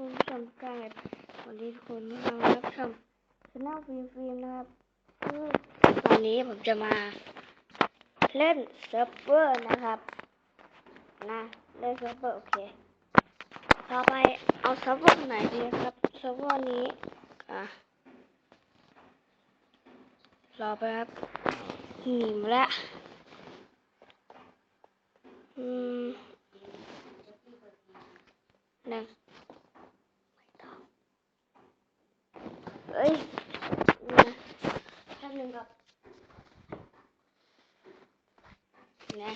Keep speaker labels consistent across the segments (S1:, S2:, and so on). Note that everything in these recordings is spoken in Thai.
S1: คุณผู้ชมกันวันนี้ทุกคนเรารับชมช anel ฟิล์มฟิล์มนะครับคือตอนนี้ผมจะมาเล่นเซิร์ฟเวอร์นะครับนะเล่นเซิร์ฟเวอร์โอเคต่อไปเอาเซิร์ฟเวอร์ไหนดีครับเซิร์ฟเวอร์นี้อะรอไปครับหนีมาแล้วอืมหนึ่ง เอ้ยนะแป๊บนึงครับนะ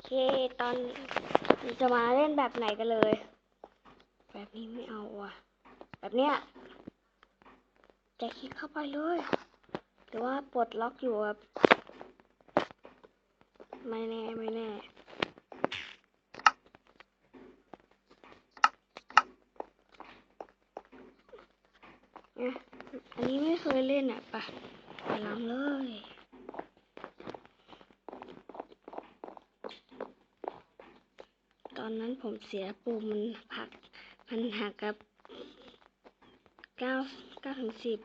S1: โอ เคตอนจะมาเล่นแบบไหนกันเลย แบบนี้ไม่เอาอะ แบบเนี้ยจะคลิกเข้าไปเลยหรือว่าปลดล็อกอยู่ครับไม่แน่ไม่แน่นะอันนี้ไม่เคยเล่นอะปะไปลองเลย ต อนนั้นผมเสียปุ่มมันผักมันหักกับเก้าเก้าถึงสิบ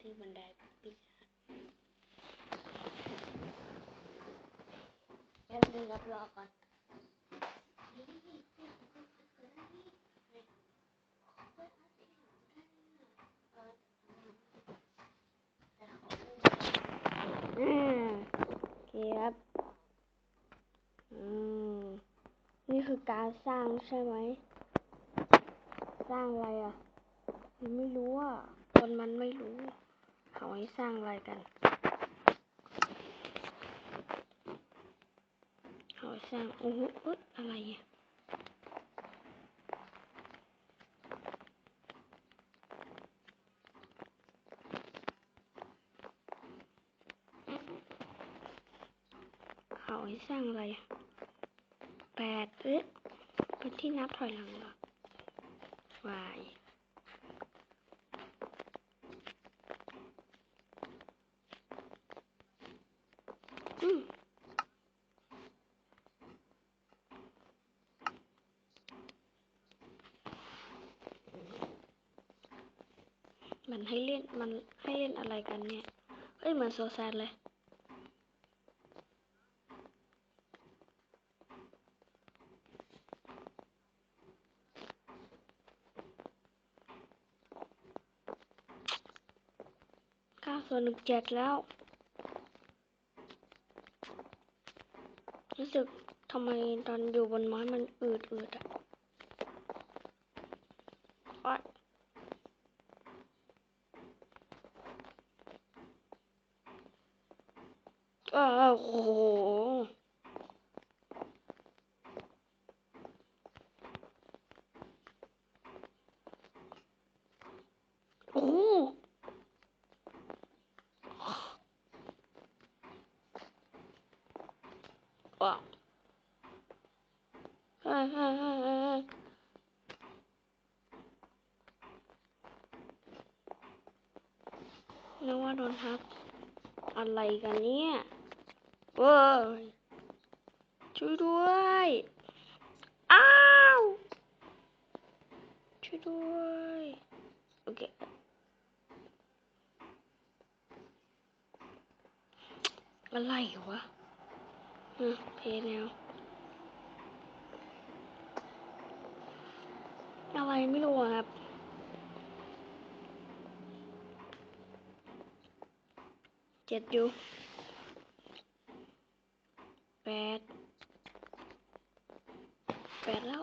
S1: ที่บันไดปีศาจแป๊บนึงรับรอก่อนอ่าโอเคครับ อืม นี่คือการสร้างใช่ไหม สร้างอะไรอะมันไม่รู้อะ คนมันไม่รู้ เขาให้สร้างอะไรกัน เขาสร้างโอ้โหอ๊ะอะไรอะเขาให้สร้างอะไรอะ แปดเอ๊ะเป็นที่นับถอยหลังเหรอวายอืมมันให้เล่น มันให้เล่นอะไรกันเนี่ย เอ้ย เหมือนโซแซนเลย ส่วนหนึ่งเจ็ดแล้ว รู้สึกทำไมตอนอยู่บนไม้มันอืดอืดอะอ๊อยอ้าวโอ้โห โอ้โห ว้าเฮ้ยเฮ้ยเฮ้ยเฮ้ยเฮ้ยนึกว่าโดนทับอะไรกันเนี่ยเว้ยช่วยด้วย อ้าว ช่วยด้วย โอเค อะไรวะ เพแนวอะไรไม่รู้ครับเจ็ดอยู่แปดแปดแล้ว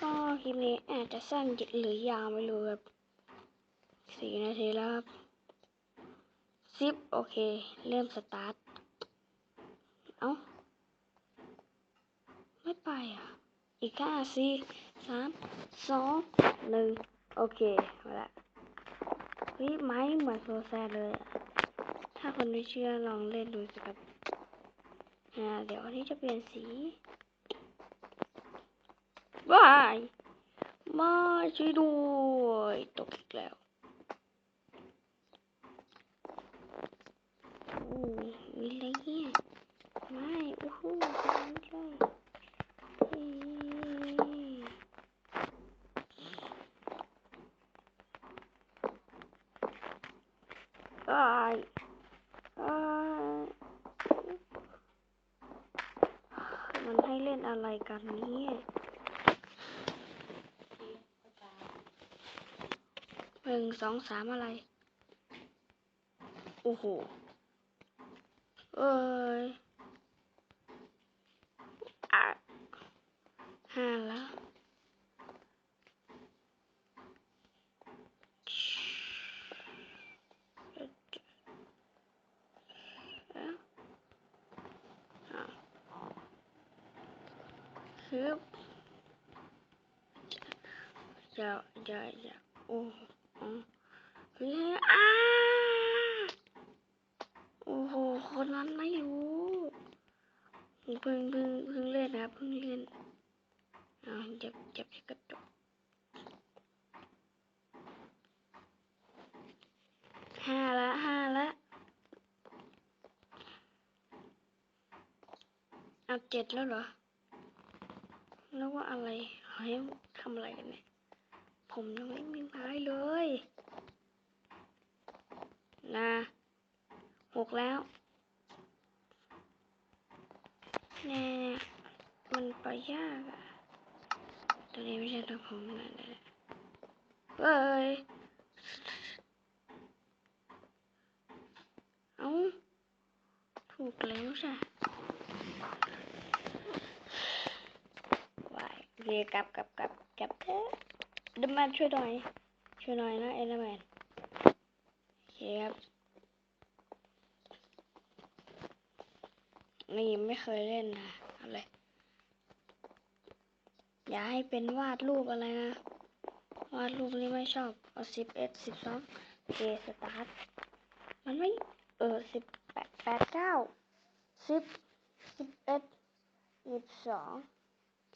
S1: ก็คลิปนี้อาจจะสั้นหรือยาวไม่รู้ครับสี่นาทีแล้วครับ สิบโอเค เริ่มสตาร์ท เอ้า ไม่ไปอะ อีกห้าสี่สามสองหนึ่งโอเคมาละเฮ้ยไม้เหมือนโซแซเลยอะถ้าคนไม่เชื่อลองเล่นดูสิครับอ่าเดี๋ยวอันนี้จะเปลี่ยนสีว้ายมาช่วยด้วยตกอีกแล้ว มีอะไรเนี่ยไม่โอ้โหไม่ใช่ไอ้ไอ้มันให้เล่นอะไรกันเนี่ยหนึ่งสองสามอะไร โอ้โห Oy. Hala. Hıp. Ya ya ya. Oh. คนนั้นไม่รู้เพิ่งเพิ่งเพิ่งเล่นนะครับเพิ่งเล่นอ่าจ็บจ็บกระจกห้าละห้าละเอาเจ็ดแล้วเหรอแล้วว่าอะไรให้ทำอะไรกันเนี่ยผมยังไม่มีไม้เลยนะหกแล้ว แน่มันไปยากอะตอนนี้ไม่ใช่ตัวผมนะนะเอ้ยเอาถูกแล้วใช่วายโอเคกลับกลับกลับกลับเถอะเดยวมาช่วยหน่อย ช่วยหน่อยนะเอลแมนโอเคครับ นี่ไม่เคยเล่นนะอะไร อย่าให้เป็นวาดรูปอะไรนะ วาดรูปนี่ไม่ชอบ เอาสิบเอ็ดสิบสองเคสตาร์ทมันไม่ เออสิบแปดแปดเก้าสิบสิบเอ็ดสิบสอง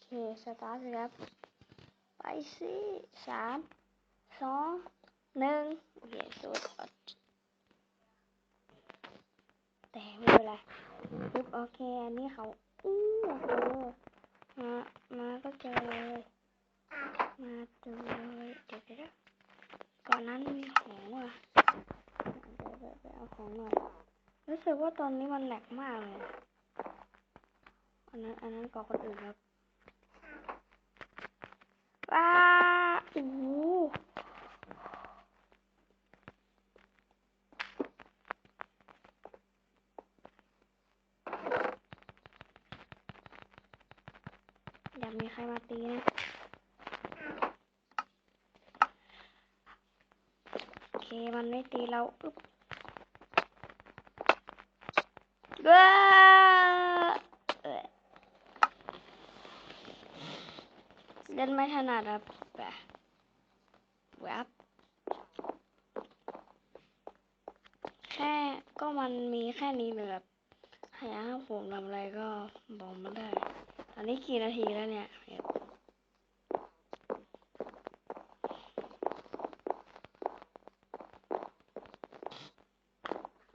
S1: เคสตาร์ทครับ ไปสิสามสองหนึ่งโอเคสุดแต่ไม่เป็นไร ปึ๊บโอเค อันนี้เขาอู้เจอมามาก็เจอเลยมาเจอเลยเดี๋ยวเดี๋ยวก่อนนั้นมีของอะเดี๋ยวเดี๋ยวไปเอาของหน่อยรู้สึกว่าตอนนี้มันแหลกมากเลยอันนั้นอันนั้นก่อคนอื่นครับว้าอู้หูอยากมีใครมาตี นะโอเคมันไม่ตีเราอึ๊บว้าเอ่อเล่นไม่ถนัดครับแบบแวบแค่ก็มันมีแค่นี้เลยแบบใครอยากให้ผมทำอะไรก็บอกมาได้ ตอนนี้กี่นาทีแล้วเนี่ยเห็น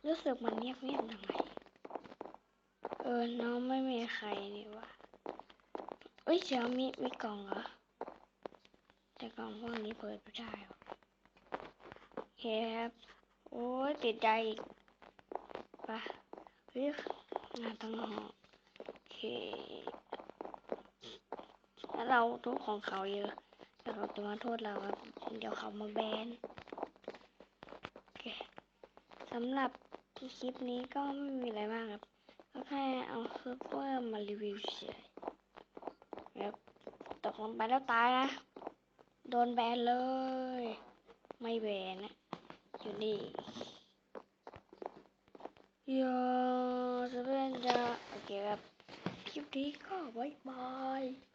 S1: รู้สึกมันเงียบเงียบทำไม เออ น้องไม่มีใครนี่วะเอ้ยเดี๋ยวมีมีกล่องเหรอ แต่กล่องพวกนี้เปิดไม่ได้หรอเคครับโอ้ยติดใจอีกปะเฮ้ยงานตั้งหอโอเคแล้วเราทุกของเขาเยอะแต่เขาจะมาโทษเราครับ เดี๋ยวเขามาแบน โอเคสำหรับ คลิปนี้ก็ไม่มีอะไรมากครับก็แค่เอาเซิร์ฟเวอร์มารีวิวเฉยแบบตกลงไปแล้วตายนะ โดนแบนเลย ไม่แบนนะ อยู่นี่ยาจะเป็นจะโอเคครับ คลิปนี้ก็บายบาย